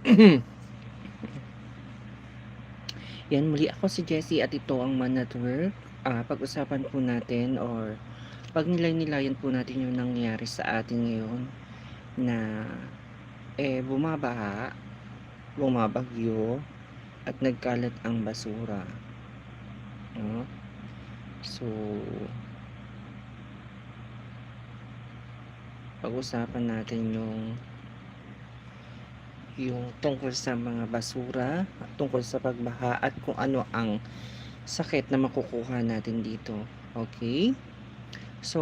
Yan, muli ako si Jessie at ito ang Man Network. Ah, pag-usapan po natin or pagnilay-nilayan po natin yung nangyayari sa atin ngayon na eh bumabaha, bumabagyo at nagkalat ang basura. No? So, pag-usapan natin yung yung tungkol sa mga basura, tungkol sa pagbaha at kung ano ang sakit na makukuha natin dito. Okay? So,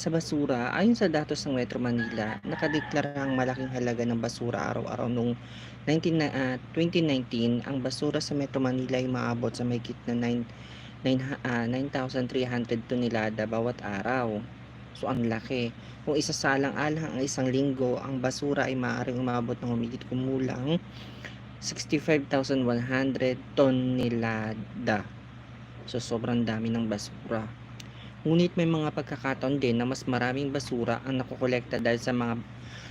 sa basura, ayon sa datos ng Metro Manila, nakadeklara ang malaking halaga ng basura araw-araw noong 19, na- ah, 2019. Ang basura sa Metro Manila ay maabot sa mahigit na 9, 9, ah, 9,300 tonelada bawat araw. So, ang laki. Kung isasalang-alang ang isang linggo, ang basura ay maaaring umabot ng humigit kumulang 65,100 tonelada. So, sobrang dami ng basura. Ngunit may mga pagkakataon din na mas maraming basura ang nakokolekta dahil sa mga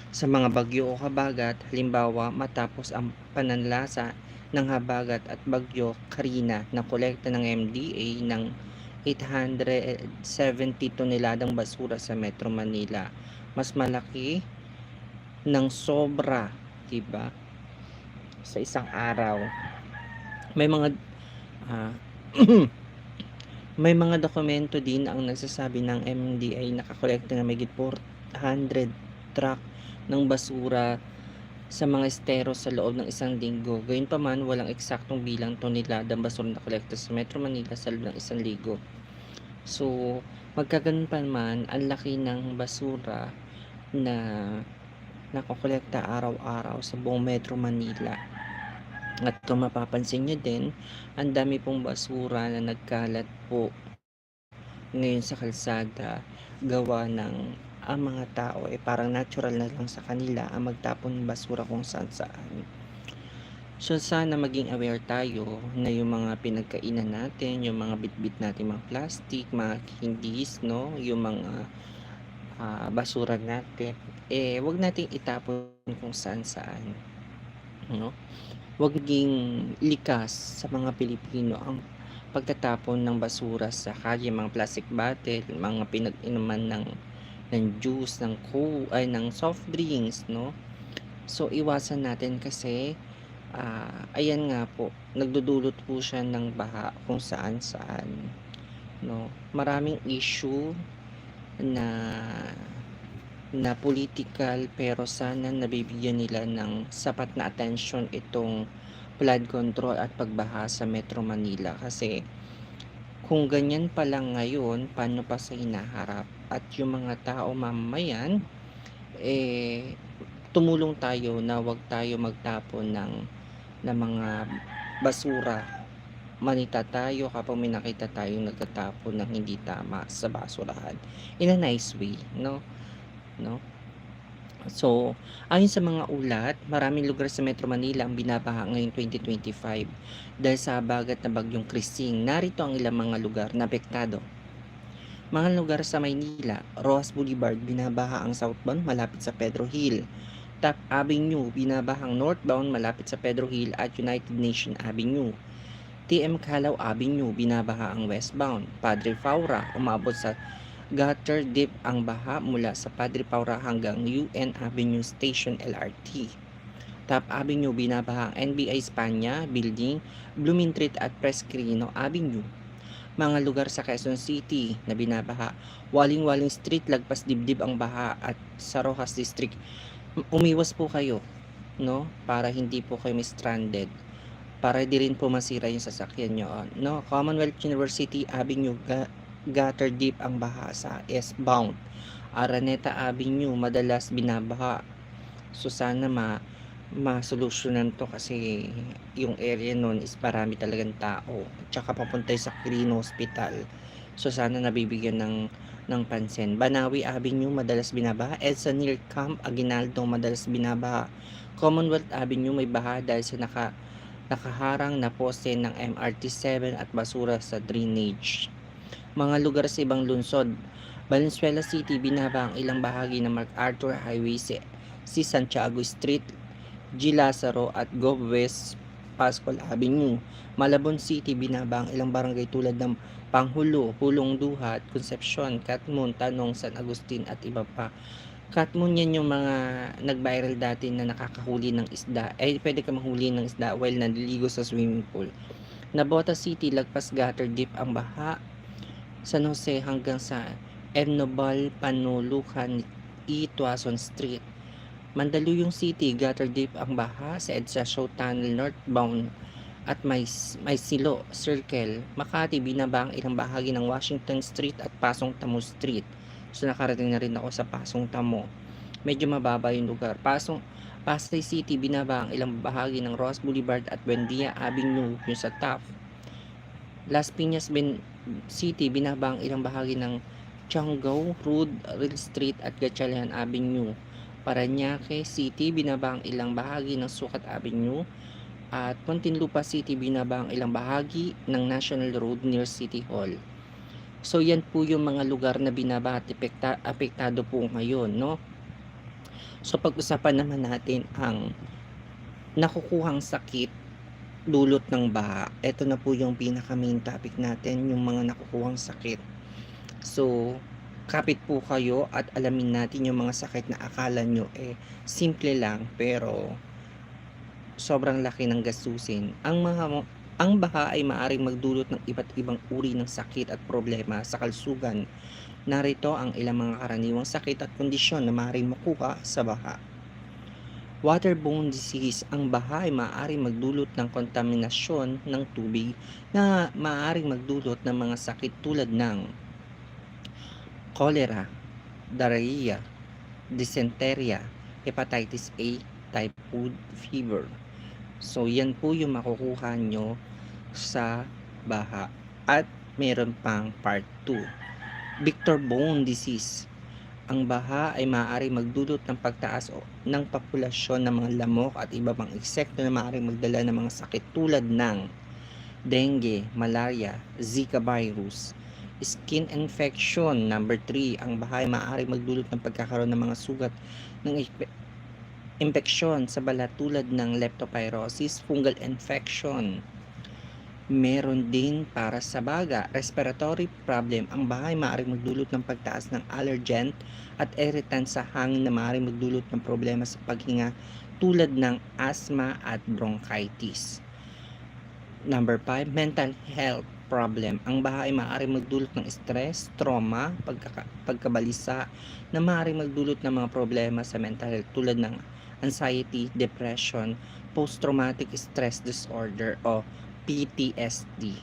sa mga bagyo o habagat, halimbawa matapos ang pananlasa ng habagat at bagyo Karina na kolekta ng MDA ng 870 toneladang basura sa Metro Manila. Mas malaki ng sobra, 'di ba? Sa isang araw. May mga ah, may mga dokumento din ang nagsasabi ng MDA nakakolekta na may 400 truck ng basura sa mga estero sa loob ng isang linggo. Gayunpaman, walang eksaktong bilang tonelada ng basura na kolekta sa Metro Manila sa loob ng isang linggo. So, magkaganon pa man, ang laki ng basura na nakokolekta araw-araw sa buong Metro Manila. At kung mapapansin nyo din, ang dami pong basura na nagkalat po ngayon sa kalsada gawa ng ang mga tao eh parang natural na lang sa kanila ang magtapon ng basura kung saan saan. So sana maging aware tayo na yung mga pinagkainan natin, yung mga bitbit natin mga plastic, mga candies, no, yung mga ah, basura natin, eh wag nating itapon kung saan saan, no? Wag maging likas sa mga Pilipino ang pagtatapon ng basura sa kalye, mga plastic bottle, mga pinag-inuman ng ng juice, ng co ay ng soft drinks, no? So iwasan natin kasi ah, ayan nga po, nagdudulot po siya ng baha kung saan-saan, no? Maraming issue na na political pero sana nabibigyan nila ng sapat na attention itong flood control at pagbaha sa Metro Manila kasi kung ganyan pa lang ngayon, paano pa sa hinaharap? At yung mga tao mamamayan, eh, tumulong tayo na wag tayo magtapon ng, ng mga basura. Manita tayo kapag may nakita tayong nagtatapon ng hindi tama sa basurahan. In a nice way, no? No? So, ayon sa mga ulat, maraming lugar sa Metro Manila ang binabaha ngayong 2025 dahil sa bagat na bagyong Krising. Narito ang ilang mga lugar na apektado. Mga lugar sa Maynila, Rojas Boulevard, binabaha ang southbound malapit sa Pedro Hill. Top Avenue, binabaha ang northbound malapit sa Pedro Hill at United Nation Avenue. TM Calaw Avenue, binabaha ang westbound. Padre Faura, umabot sa gutter deep ang baha mula sa Padre Paura hanggang UN Avenue Station LRT. Top Avenue binabaha ang NBI Espanya Building, Bloomingtreet at Prescrino Avenue. Mga lugar sa Quezon City na binabaha, Waling-Waling Street lagpas dibdib ang baha at sa Rojas District. Umiwas po kayo, no? Para hindi po kayo stranded. Para di rin po masira yung sasakyan nyo. No? Commonwealth University Avenue, gutter deep ang baha sa S-bound. Araneta Avenue madalas binabaha. So sana ma masolusyonan to kasi yung area nun is marami talagang tao. Tsaka papunta sa Quirino Hospital. So sana nabibigyan ng ng pansin. Banawi Avenue madalas binabaha. Edsa near Camp Aguinaldo madalas binabaha. Commonwealth Avenue may baha dahil sa naka nakaharang na poste ng MRT7 at basura sa drainage mga lugar sa ibang lungsod. Valenzuela City, binaba ang ilang bahagi ng MacArthur Highway si, Santiago Street, G. Lazaro at Gov. West Pascual Avenue. Malabon City, binaba ang ilang barangay tulad ng Panghulo, Hulong Duhat, Concepcion, Katmon, Tanong, San Agustin at iba pa. Katmon yan yung mga nag-viral dati na nakakahuli ng isda. Eh, pwede ka manghuli ng isda while naliligo sa swimming pool. Nabota City, lagpas gutter deep ang baha. San Jose hanggang sa Ernobal, Panulukan, E. Tuason Street. Mandaluyong City, gutter deep ang baha sa EDSA Show Tunnel northbound at may, may silo, circle. Makati, binaba ang ilang bahagi ng Washington Street at Pasong Tamo Street. So nakarating na rin ako sa Pasong Tamo. Medyo mababa yung lugar. Pasong Pasay City, binaba ang ilang bahagi ng Ross Boulevard at Buendia Avenue, yung sa Taft. Las Piñas ben, City, binaba ang ilang bahagi ng Changgao Road, Real Street at Gatchalian Avenue. Parañaque City, binaba ang ilang bahagi ng Sukat Avenue. At Muntinlupa City, binaba ang ilang bahagi ng National Road near City Hall. So yan po yung mga lugar na binaba at epekta, apektado po ngayon, no? So pag-usapan naman natin ang nakukuhang sakit dulot ng baha. Ito na po yung pinaka main topic natin, yung mga nakukuhang sakit. So, kapit po kayo at alamin natin yung mga sakit na akala nyo eh simple lang pero sobrang laki ng gastusin. Ang mga ang baha ay maaaring magdulot ng iba't ibang uri ng sakit at problema sa kalsugan. Narito ang ilang mga karaniwang sakit at kondisyon na maaaring makuha sa baha. Waterborne disease, ang baha ay maaaring magdulot ng kontaminasyon ng tubig na maaaring magdulot ng mga sakit tulad ng cholera, diarrhea, dysentery, hepatitis A, typhoid fever. So, yan po yung makukuha nyo sa baha. At meron pang part 2. Victor Bone Disease. Ang baha ay maaari magdulot ng pagtaas ng populasyon ng mga lamok at iba pang insekto na maaari magdala ng mga sakit tulad ng dengue, malaria, zika virus, skin infection. Number 3, ang baha ay maaari magdulot ng pagkakaroon ng mga sugat ng impe- impeksyon sa balat tulad ng leptospirosis, fungal infection. Meron din para sa baga, respiratory problem. Ang bahay maaaring magdulot ng pagtaas ng allergen at irritant sa hangin na maaaring magdulot ng problema sa paghinga tulad ng asthma at bronchitis. Number 5, mental health problem. Ang baha ay maaaring magdulot ng stress, trauma, pagkaka- pagkabalisa na maaaring magdulot ng mga problema sa mental health tulad ng anxiety, depression, post-traumatic stress disorder o PTSD.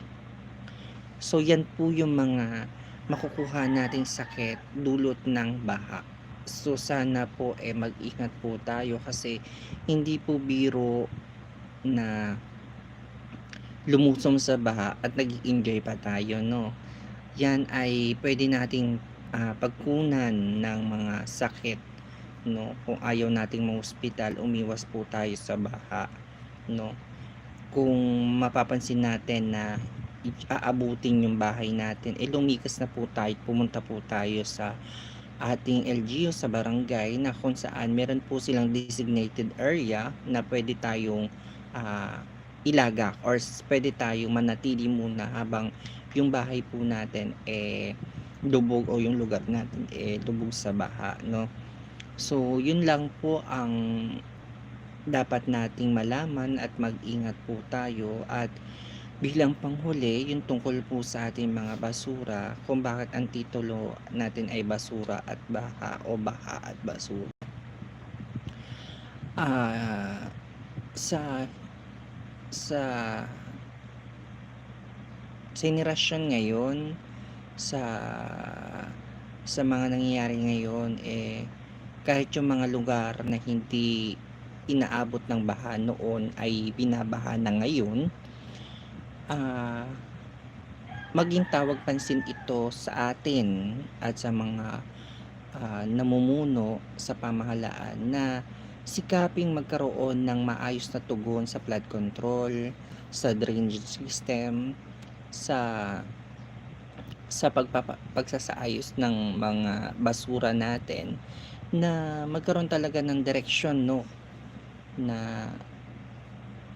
So yan po yung mga makukuha nating sakit dulot ng baha. So sana po eh mag-ingat po tayo kasi hindi po biro na lumusom sa baha at nag-enjoy pa tayo no. Yan ay pwede nating ah, pagkunan ng mga sakit no. Kung ayaw nating ma-hospital, umiwas po tayo sa baha no. Kung mapapansin natin na aabutin yung bahay natin, eh lumikas na po tayo, pumunta po tayo sa ating LGU sa barangay na kung saan meron po silang designated area na pwede tayong ah, ilagak or pwede tayong manatili muna habang yung bahay po natin eh lubog o yung lugar natin eh lubog sa baha no? So yun lang po ang dapat nating malaman at mag-ingat po tayo. At bilang panghuli yung tungkol po sa ating mga basura kung bakit ang titulo natin ay basura at baha o baha at basura. Ah sa sa henerasyon ngayon sa sa mga nangyayari ngayon eh kahit yung mga lugar na hindi inaabot ng baha noon ay binabaha na ngayon. Ah maging tawag pansin ito sa atin at sa mga ah, namumuno sa pamahalaan na sikaping magkaroon ng maayos na tugon sa flood control, sa drainage system, sa sa pagpapa, pagsasaayos ng mga basura natin na magkaroon talaga ng direksyon no na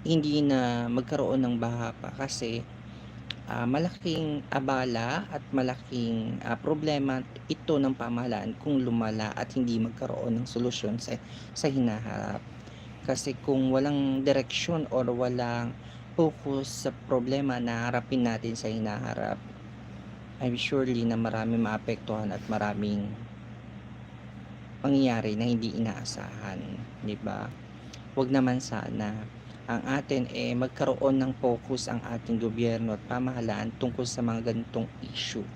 hindi na magkaroon ng baha pa kasi ah, malaking abala at malaking ah, problema ito ng pamahalaan kung lumala at hindi magkaroon ng solusyon sa, sa hinaharap. Kasi kung walang direksyon or walang focus sa problema na harapin natin sa hinaharap, I'm surely na marami maapektuhan at maraming mangyayari na hindi inaasahan, 'di ba? Huwag naman sana. Ang atin eh magkaroon ng focus ang ating gobyerno at pamahalaan tungkol sa mga ganitong issue.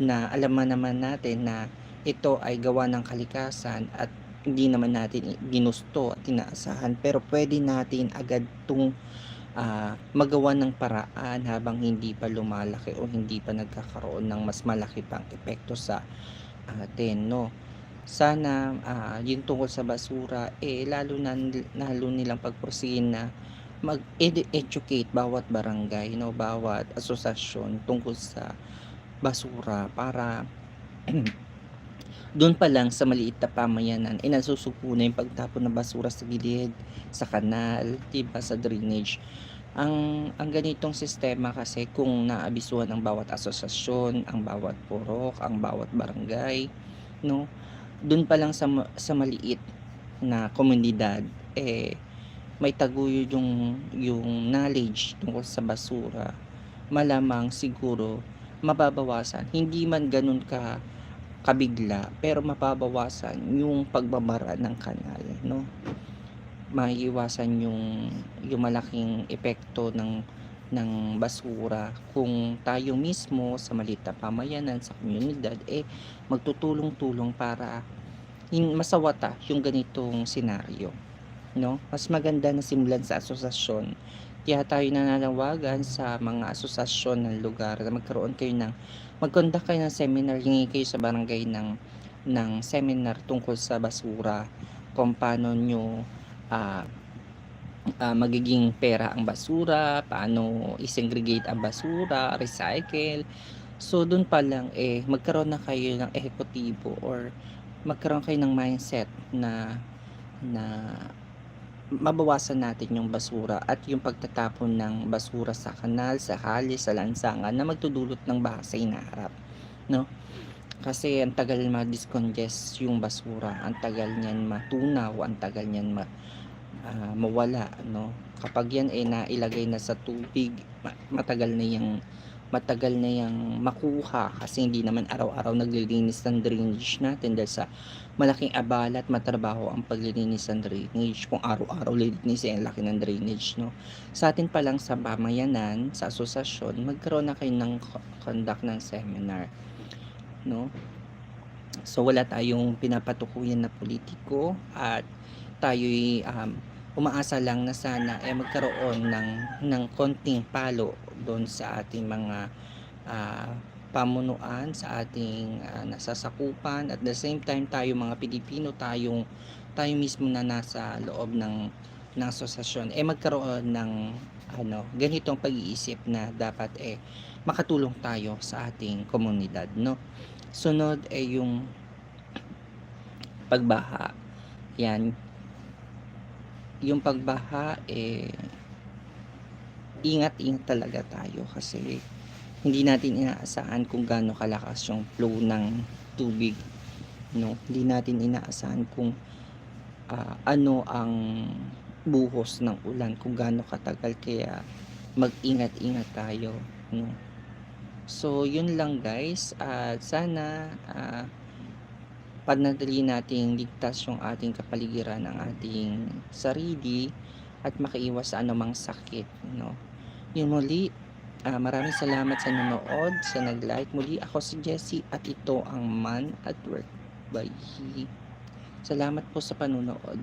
Na alam naman natin na ito ay gawa ng kalikasan at hindi naman natin ginusto at inaasahan pero pwede natin agad itong magawa ng paraan habang hindi pa lumalaki o hindi pa nagkakaroon ng mas malaki pang epekto sa atin no sana ah, yung tungkol sa basura eh lalo na lalo nilang pagpursihin na mag-educate bawat barangay no bawat asosasyon tungkol sa basura para doon pa lang sa maliit na pamayanan ay nasusuko na yung pagtapon ng basura sa gilid, sa kanal, diba, sa drainage. Ang ang ganitong sistema kasi kung naabisuhan ng bawat asosasyon, ang bawat purok, ang bawat barangay, no? Doon pa lang sa sa maliit na komunidad eh may taguyod yung yung knowledge tungkol sa basura. Malamang siguro mababawasan. Hindi man ganun ka kabigla pero mababawasan yung pagbabara ng kanal no maiiwasan yung yung malaking epekto ng ng basura. Kung tayo mismo sa maliit na pamayanan sa komunidad eh magtutulong-tulong para masawata yung ganitong senaryo no? Mas maganda na simulan sa asosasyon. Kaya tayo nananawagan sa mga asosasyon ng lugar na magkaroon kayo ng mag-conduct kayo ng seminar, hingi kayo sa barangay ng ng seminar tungkol sa basura, kung paano nyo ah, ah, magiging pera ang basura, paano i-segregate ang basura, recycle. So doon pa lang eh magkaroon na kayo ng ehekutibo or magkaroon kayo ng mindset na na mabawasan natin yung basura at yung pagtatapon ng basura sa kanal, sa hali, sa lansangan na magdudulot ng baha sa hinaharap. No? Kasi ang tagal ma-discongest yung basura, ang tagal niyan matunaw, ang tagal niyan ma, ah, mawala. No? Kapag yan ay nailagay na sa tubig, ma- matagal na yung matagal na yung makuha kasi hindi naman araw-araw naglilinis ng drainage natin dahil sa malaking abala at matrabaho ang paglilinis ng drainage kung araw-araw lilinis eh, ang laki ng drainage no sa atin pa lang sa pamayanan sa asosasyon magkaroon na kayo ng co- conduct ng seminar no so wala tayong pinapatukuyan na politiko at tayo'y um, umaasa lang na sana eh magkaroon ng ng konting palo doon sa ating mga ah, pamunuan sa ating ah, nasasakupan. At the same time tayo mga Pilipino tayong tayo mismo na nasa loob ng ng asosasyon eh magkaroon ng ano ganitong pag-iisip na dapat eh makatulong tayo sa ating komunidad no? Sunod ay yung pagbaha. Yan. Yung pagbaha eh ingat-ingat talaga tayo kasi hindi natin inaasahan kung gaano kalakas yung flow ng tubig no? Hindi natin inaasahan kung ah, ano ang buhos ng ulan kung gaano katagal. Kaya mag-ingat-ingat tayo no so yun lang guys. At sana ah, panatili nating ligtas yung ating kapaligiran ng ating sarili at makaiwas sa anumang sakit no? Yun muli. Ah, maraming salamat sa nanood sa nag-like muli. Ako si Jessie at ito ang Man at Work by He. salamat po sa panunood